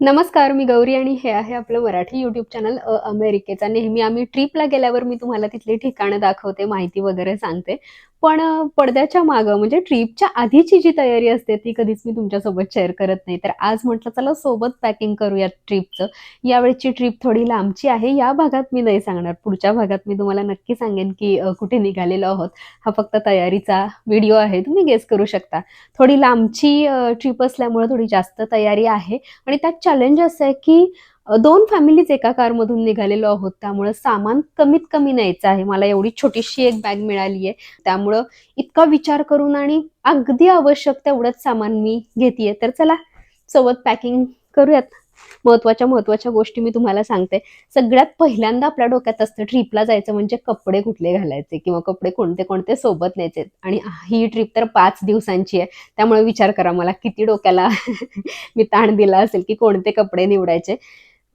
नमस्कार मी गौरी आणि हे आहे आपलं मराठी युट्यूब चॅनल अ अमेरिकेचा. नेहमी आम्ही ट्रिपला गेल्यावर मी तुम्हाला तिथली ठिकाणं दाखवते माहिती वगैरे सांगते. पण पडद्याच्या मागं म्हणजे ट्रिपच्या आधीची जी तयारी असते ती कधीच मी तुमच्यासोबत शेअर करत नाही. तर आज म्हटलं चला सोबत पॅकिंग करूया ट्रिपचं. यावेळची ट्रिप थोडी लांबची आहे. या भागात मी नाही सांगणार. पुढच्या भागात मी तुम्हाला नक्की सांगेन की कुठे निघालेलो आहोत. हा फक्त तयारीचा व्हिडिओ आहे. तुम्ही गेस करू शकता. थोडी लांबची ट्रिप असल्यामुळे थोडी जास्त तयारी आहे. आणि त्यात चॅलेंज असं आहे की दोन फॅमिलीज एका कारमधून निघालेलो आहोत. त्यामुळं सामान कमीत कमी न्यायचं आहे. मला एवढी छोटीशी एक बॅग मिळाली आहे त्यामुळं इतका विचार करून आणि अगदी आवश्यक तेवढंच सामान मी घेतेय. तर चला सोबत पॅकिंग करूयात. महत्त्वाच्या महत्त्वाच्या गोष्टी मी तुम्हाला सांगते. सगळ्यात पहिल्यांदा आपल्या डोक्यात असतं ट्रिपला जायचं म्हणजे कपडे कुठले घालायचे किंवा कपडे कोणते कोणते सोबत न्यायचे. आणि ही ट्रिप तर पाच दिवसांची आहे. त्यामुळे विचार करा मला किती डोक्याला मी ताण दिला असेल की कोणते कपडे निवडायचे.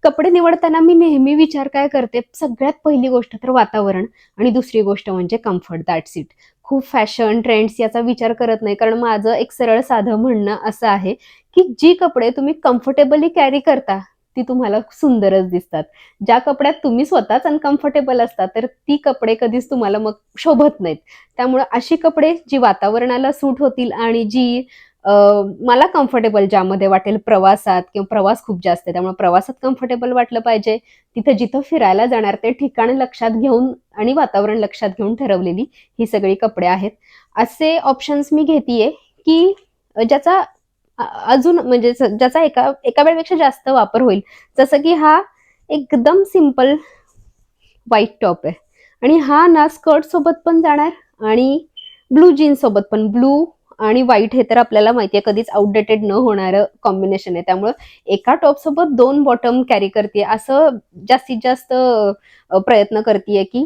कपडे निवडताना मी नेहमी विचार काय करते? सगळ्यात पहिली गोष्ट तर वातावरण आणि दुसरी गोष्ट म्हणजे कम्फर्ट दॅट सीट खूप फॅशन ट्रेंड्स याचा विचार करत नाही कारण माझं एक सरळ साधं म्हणणं असं आहे की जी कपडे तुम्ही कम्फर्टेबली कॅरी करता ती तुम्हाला सुंदरच दिसतात. ज्या कपड्यात तुम्ही स्वतःच अनकम्फर्टेबल असता तर ती कपडे कधीच तुम्हाला मग शोभत नाहीत. त्यामुळे अशी कपडे जी वातावरणाला सूट होतील आणि जी मला कम्फर्टेबल ज्यामध्ये वाटेल प्रवासात किंवा प्रवास खूप जास्त आहे त्यामुळे प्रवासात कम्फर्टेबल वाटलं पाहिजे. तिथं जिथं फिरायला जाणार ते ठिकाण लक्षात घेऊन आणि वातावरण लक्षात घेऊन ठरवलेली ही सगळी कपडे आहेत. असे ऑप्शन्स मी घेतेय की ज्याचा अजून म्हणजे ज्याचा एका एका वेळेपेक्षा जास्त वापर होईल. जसं की हा एकदम सिंपल व्हाईट टॉप आहे. आणि हा ना स्कर्ट सोबत पण जाणार आणि ब्लू जीन्स सोबत पण. ब्लू आणि व्हाईट हे तर आपल्याला माहिती आहे कधीच आउटडेटेड न होणारं कॉम्बिनेशन आहे. त्यामुळं एका टॉप सोबत दोन बॉटम कॅरी करते असं जास्तीत जास्त प्रयत्न करते की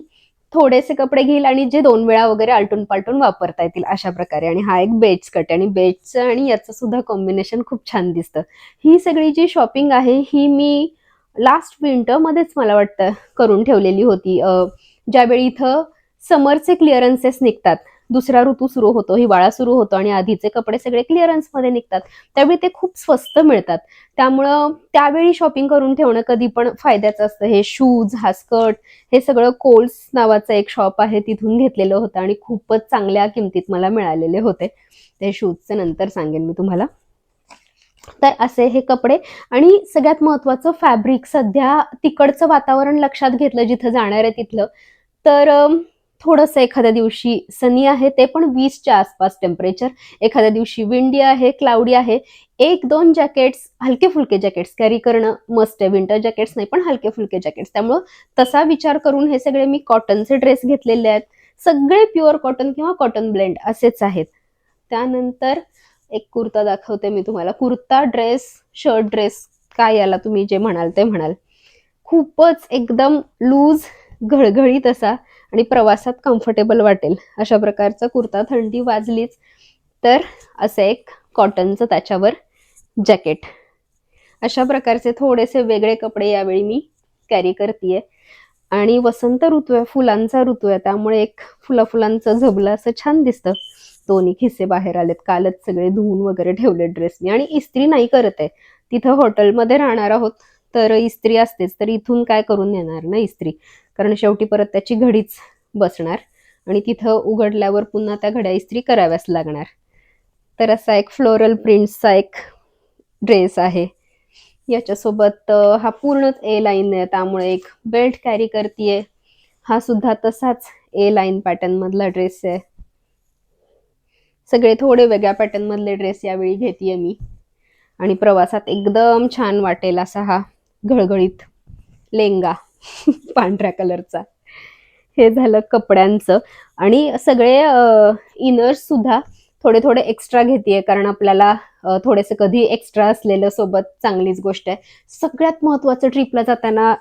थोडेसे कपडे घेईल आणि जे दोन वेळा वगैरे आलटून पालटून वापरता येतील अशा प्रकारे. आणि हा एक बेज कट आणि बेजचं आणि याचं सुद्धा कॉम्बिनेशन खूप छान दिसतं. ही सगळी जी शॉपिंग आहे ही मी लास्ट विंटरमध्येच मला वाटतं करून ठेवलेली होती. ज्यावेळी इथं समरचे क्लिअरन्सेस निघतात दुसरा ऋतू सुरू होतो हिवाळा सुरू होतो आणि आधीचे कपडे सगळे क्लिअरन्समध्ये निघतात. त्यावेळी ते खूप स्वस्त मिळतात. त्यामुळं त्यावेळी शॉपिंग करून ठेवणं कधी पण फायद्याचं असतं. हे शूज हा स्कर्ट हे सगळं कोल्स नावाचं एक शॉप आहे तिथून घेतलेलं होतं आणि खूपच चांगल्या किमतीत मला मिळालेले होते. ते शूजचं नंतर सांगेन मी तुम्हाला. तर असे हे कपडे आणि सगळ्यात महत्वाचं फॅब्रिक सध्या तिकडचं वातावरण लक्षात घेतलं जिथं जाणार आहे तिथलं. तर थोडंसं एखाद्या दिवशी सनी आहे ते पण वीसच्या आसपास टेम्परेचर एखाद्या दिवशी विंडी आहे क्लाउडी आहे एक दोन जॅकेट्स हलके फुलके जॅकेट्स कॅरी करणं मस्ट आहे. विंटर जॅकेट्स नाही पण हलके फुलके जॅकेट्स त्यामुळं तसा विचार करून हे सगळे मी कॉटनचे ड्रेस घेतलेले आहेत. सगळे प्युअर कॉटन किंवा कॉटन ब्लेंड असेच आहेत. त्यानंतर एक कुर्ता दाखवते मी तुम्हाला. कुर्ता ड्रेस शर्ट ड्रेस काय याला तुम्ही जे म्हणाल ते म्हणाल. खूपच एकदम लूज घळघळीत असा आणि प्रवासात कम्फर्टेबल वाटेल. अशा प्रकारचा कुर्ता थंडी वाजलीच तर असं एक कॉटनचं त्याच्यावर जॅकेट अशा प्रकारचे थोडेसे वेगळे कपडे यावेळी मी कॅरी करते आणि वसंत ऋतू आहे फुलांचा ऋतू आहे त्यामुळे एक फुला फुलांचं झबलं असं छान दिसतं. दोन्ही खिस्से बाहेर आलेत. कालच सगळे धुवून वगैरे ठेवले ड्रेस मी. आणि इस्त्री नाही करत आहे. तिथं हॉटेलमध्ये राहणार आहोत. तर इस्त्री असतेच तर इथून काय करून नेणार ना इस्त्री? कारण शेवटी परत त्याची घडीच बसणार आणि तिथं उघडल्यावर पुन्हा त्या घड्या इस्त्री कराव्याच लागणार. तर असा एक फ्लोरल प्रिंट्सचा एक ड्रेस आहे. याच्यासोबत हा पूर्णच ए लाईन आहे. त्यामुळे एक बेल्ट कॅरी करते हा सुद्धा तसाच ए लाईन पॅटर्न मधला ड्रेस आहे. सगळे थोडे वेगळ्या पॅटर्न मधले ड्रेस यावेळी घेतेय मी. आणि प्रवासात एकदम छान वाटेल असा हा. घळघळीत लेंगा पांढऱ्या कलरचा. हे झालं कपड्यांचं. आणि सगळे इनर्स सुद्धा थोडे थोडे एक्स्ट्रा घेतेय कारण आपल्याला थोडेसे कधी एक्स्ट्रा असलेलं सोबत चांगलीच गोष्ट आहे. सगळ्यात महत्वाचं ट्रिपला जाताना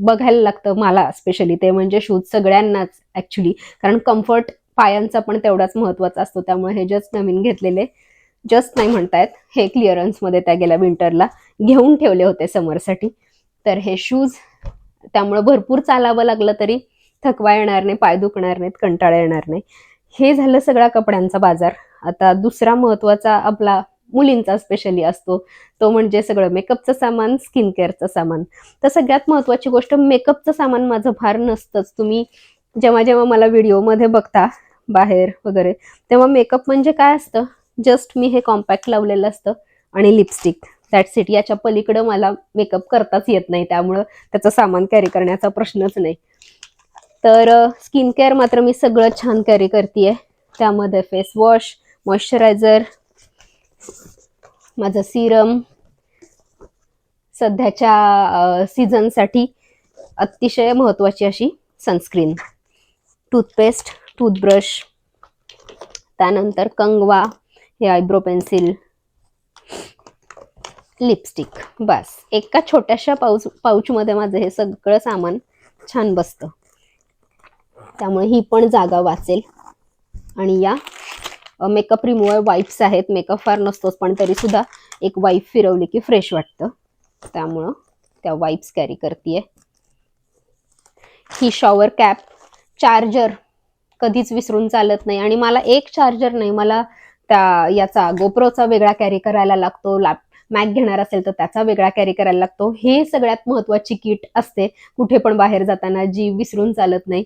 बघायला लागतं मला स्पेशली ते म्हणजे शूज सगळ्यांनाच ऍक्च्युली कारण कम्फर्ट पायांचा पण तेवढाच महत्त्वाचा असतो. त्यामुळे हे जस्ट नवीन घेतलेले. जस्ट नाही म्हणतायत हे क्लिअरन्समध्ये त्या गेल्या विंटरला घेऊन ठेवले होते समरसाठी. तर हे शूज त्यामुळे भरपूर चालावं लागलं तरी थकवा येणार नाही पाय दुखणार नाहीत कंटाळा येणार नाही. हे झालं सगळा कपड्यांचा बाजार. आता दुसरा महत्त्वाचा आपला मुलींचा स्पेशली असतो तो म्हणजे सगळं मेकअपचं सामान स्किन केअरचं सामान. तर सगळ्यात महत्वाची गोष्ट मेकअपचं सामान माझं फार नसतंच. तुम्ही जेव्हा जेव्हा मला व्हिडिओमध्ये बघता बाहेर वगैरे तेव्हा मेकअप म्हणजे काय असतं? जस्ट मी हे कॉम्पॅक्ट लावलेलं असतं आणि लिपस्टिक दॅट्स इट याच्या पलीकडं मला मेकअप करताच येत नाही. त्यामुळं त्याचं सामान कॅरी करण्याचा प्रश्नच नाही. तर स्किन केअर मात्र मी सगळं छान कॅरी करते त्यामध्ये फेस वॉश मॉइश्चरायझर माझं सिरम सध्याच्या सीझनसाठी अतिशय महत्त्वाची अशी सनस्क्रीन टूथपेस्ट टूथब्रश त्यानंतर कंगवा हे आयब्रो पेन्सिल. लिपस्टिक. बस. एका छोट्याशा पाऊच पाऊचमध्ये माझं हे सगळं सामान छान बसतं. त्यामुळे ही पण जागा वाचेल. आणि या मेकअप रिमूव्हर वाईप्स आहेत. मेकअप फार नसतोच पण तरी सुद्धा एक वाईप फिरवली की फ्रेश वाटतं. त्यामुळं त्या वाईप्स कॅरी करते ही शॉवर कॅप चार्जर कधीच विसरून चालत नाही. आणि मला एक चार्जर नाही मला त्या याचा गोप्रोचा वेगळा कॅरी करायला लागतो लॅप मॅक घेणार असेल तर त्याचा वेगळा कॅरी करायला लागतो. हे सगळ्यात महत्वाची किट असते. कुठे पण बाहेर जाताना जी विसरून चालत नाही.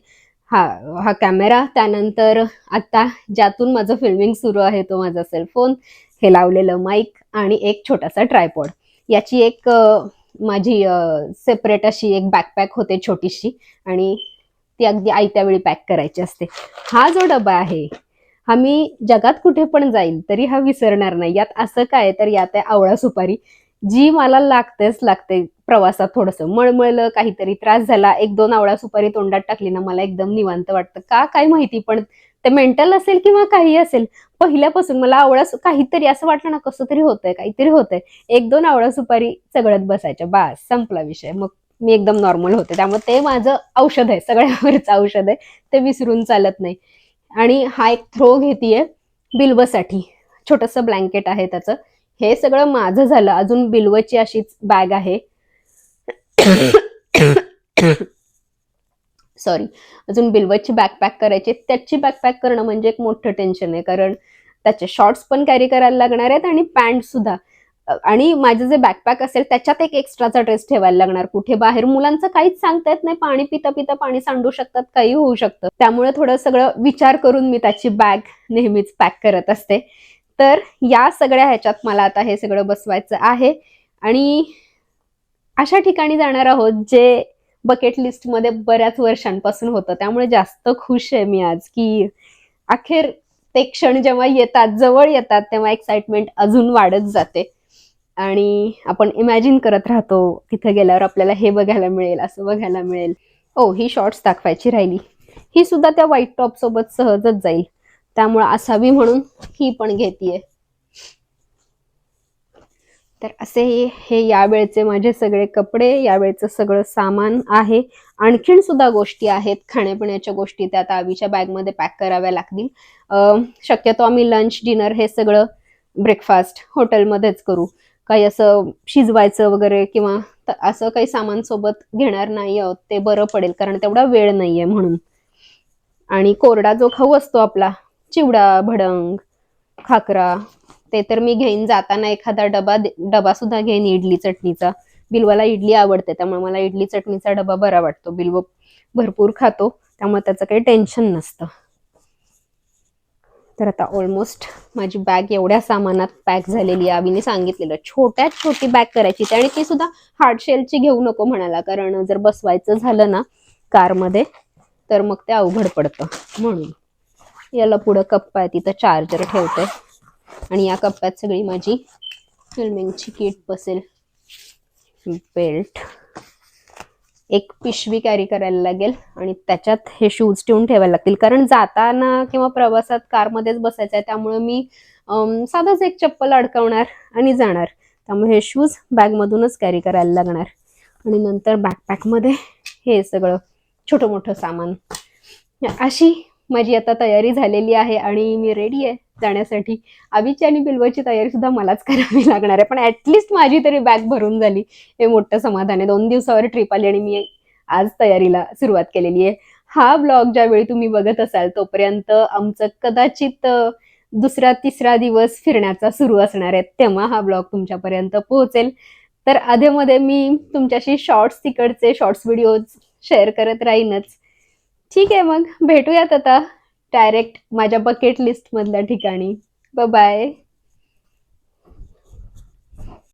हा हा कॅमेरा त्यानंतर आता ज्यातून माझं फिल्मिंग सुरू आहे तो माझा सेलफोन हे लावलेलं माईक आणि एक छोटासा ट्रायपॉड याची एक माझी सेपरेट अशी एक बॅकपॅक होते छोटीशी आणि ती अगदी आयत्या वेळी पॅक करायची असते. हा जो डबा आहे हा मी जगात कुठे पण जाईल तरी हा विसरणार नाही. यात असं काय तर यात आहे आवळा सुपारी. जी मला लागतेच लागते प्रवासात थोडंसं. मळमळलं काहीतरी त्रास झाला एक दोन आवळा सुपारी तोंडात टाकली ना मला एकदम निवांत वाटतं. का? काय माहिती पण ते मेंटल असेल किंवा काही असेल पहिल्यापासून मला आवळा काहीतरी असं वाटलं ना कसं तरी होतंय काहीतरी होतंय. एक दोन आवळा सुपारी सगळ्यात बसायच्या बास संपला विषय. मग मी एकदम नॉर्मल होते. त्यामुळे ते माझं औषध आहे सगळ्यावरचं औषध आहे. ते विसरून चालत नाही. आणि हा एक थ्रो घेतीये बिल्वसाठी. छोटंसं ब्लँकेट आहे त्याचं. हे सगळं माझं झालं. अजून बिल्वची अशीच बॅग आहे. सॉरी अजून बिल्वची बॅग पॅक करायची त्याची बॅग पॅक करणं म्हणजे एक मोठं टेन्शन आहे. कारण त्याचे शॉर्ट्स पण कॅरी करायला लागणार आहेत आणि पॅन्ट सुद्धा. आणि माझं जे बॅकपॅक असेल त्याच्यात एक एक्स्ट्राचा ड्रेस ठेवायला लागणार. कुठे बाहेर? मुलांचं काहीच सांगता येत नाही. पाणी पिता पिता पाणी सांडू शकतात काही होऊ शकतं. त्यामुळे थोडं सगळं विचार करून मी त्याची बॅग नेहमीच पॅक करत असते. तर या सगळ्या ह्याच्यात मला आता हे सगळं बसवायचं आहे. आणि अशा ठिकाणी जाणार आहोत जे बकेट लिस्टमध्ये बऱ्याच वर्षांपासून होतं. त्यामुळे जास्त खुश आहे मी आज की अखेर ते क्षण जेव्हा येतात जवळ येतात तेव्हा एक्साइटमेंट अजून वाढत जाते. आणि आपण इमॅजिन करत राहतो तिथे गेल्यावर आपल्याला हे बघायला मिळेल असं बघायला मिळेल. ओ ही शॉर्ट्स दाखवायची राहिली. ही सुद्धा त्या व्हाईट टॉप सोबत सहजच जाईल. त्यामुळे असावी म्हणून ही पण घेतीये. तर असे हे यावेळचे माझे सगळे कपडे यावेळचं सगळं सामान आहे. आणखीन सुद्धा गोष्टी आहेत. खाण्यापिण्याच्या गोष्टी त्या आवीच्या बॅगमध्ये पॅक कराव्या लागतील. शक्यतो आम्ही लंच डिनर हे सगळं ब्रेकफास्ट हॉटेलमध्येच करू. काही असं शिजवायचं वगैरे किंवा असं काही सामान सोबत घेणार नाही आहोत ते बरं पडेल कारण तेवढा वेळ नाहीये म्हणून. आणि कोरडा जो खाऊ असतो आपला चिवडा भडंग खाकरा ते तर मी घेईन. जाताना एखादा डबा डबा सुद्धा घेईन इडली चटणीचा. बिलवाला इडली आवडते त्यामुळे मला इडली चटणीचा डबा बरा वाटतो. बिलव भरपूर खातो त्यामुळे त्याचं काही टेन्शन नसतं. तर आता ऑलमोस्ट माझी बॅग एवढ्या सामानात पॅक झालेली आहे. आम्ही सांगितलेलं छोट्यात छोटी बॅग करायची आणि ती सुद्धा हार्ड शेलची घेऊ नको म्हणाला. कारण जर बसवायचं झालं ना कारमध्ये तर मग ते अवघड पडतं. म्हणून याला पुढं कप्पा आहे. तिथं चार्जर ठेवते. आणि या कप्प्यात सगळी माझी फिल्मिंगची किट बसेल. बेल्ट एक पिशवी कॅरी करायला लागेल आणि त्याच्यात हे शूज ठेवून ठेवायला लागतील. कारण जाताना किंवा प्रवासात कारमध्येच बसायचं आहे त्यामुळे मी अम, साधंच एक चप्पल अडकवणार आणि जाणार. त्यामुळे हे शूज बॅगमधूनच कॅरी करायला लागणार. आणि नंतर बॅकपॅकमध्ये हे सगळं छोटं मोठं सामान. अशी माझी आता तयारी झालेली आहे आणि मी रेडी आहे. जाण्यासाठी. आवीची आणि बिल्वाची तयारी सुद्धा मलाच करावी लागणार आहे. पण ऍटलिस्ट माझी तरी बॅग भरून झाली. हे मोठं समाधान आहे. दोन दिवसावर ट्रिप आली आणि मी आज तयारीला सुरुवात केलेली आहे. हा ब्लॉग ज्यावेळी तुम्ही बघत असाल तोपर्यंत आमचं कदाचित दुसरा तिसरा दिवस फिरण्याचा सुरू असणार आहे. तेव्हा हा ब्लॉग तुमच्यापर्यंत पोहोचेल. तर आधेमध्ये मी तुमच्याशी शॉर्ट्स तिकडचे शॉर्ट्स व्हिडिओज शेअर करत राहीनच. ठीक आहे मग. भेटूयात आता. डायरेक्ट माझ्या बकेट लिस्ट मधल्या ठिकाणी. बाय